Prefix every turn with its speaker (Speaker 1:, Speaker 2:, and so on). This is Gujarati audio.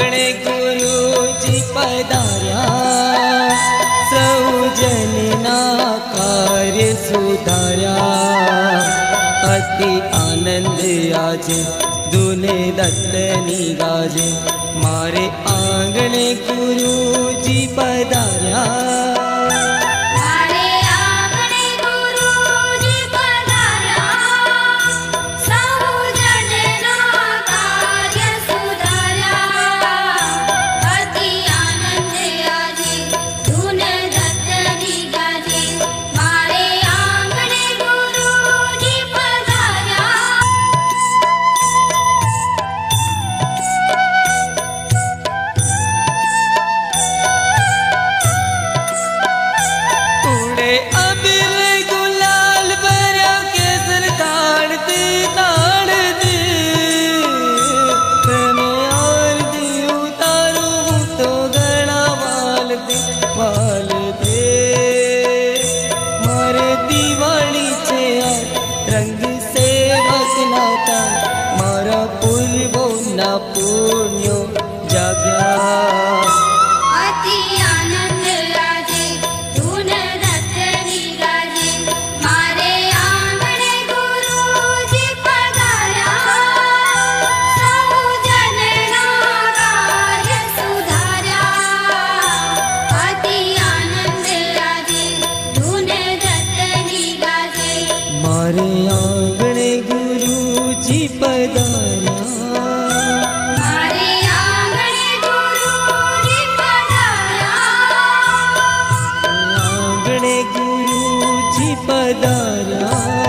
Speaker 1: આંગણે ગુરુજી પધાર્યા
Speaker 2: સૌ જનના કાર્ય સુધાર્યા. અતિ આનંદ આજે દુને દત્તની ગાજે મારે આંગણે ગુરુજી
Speaker 1: પધાર હતા મારા પૂર્વોના પુણ્યો જાગ્યા
Speaker 2: જી પધાર્યા
Speaker 1: આંગણે ગુરુજી પધાર્યા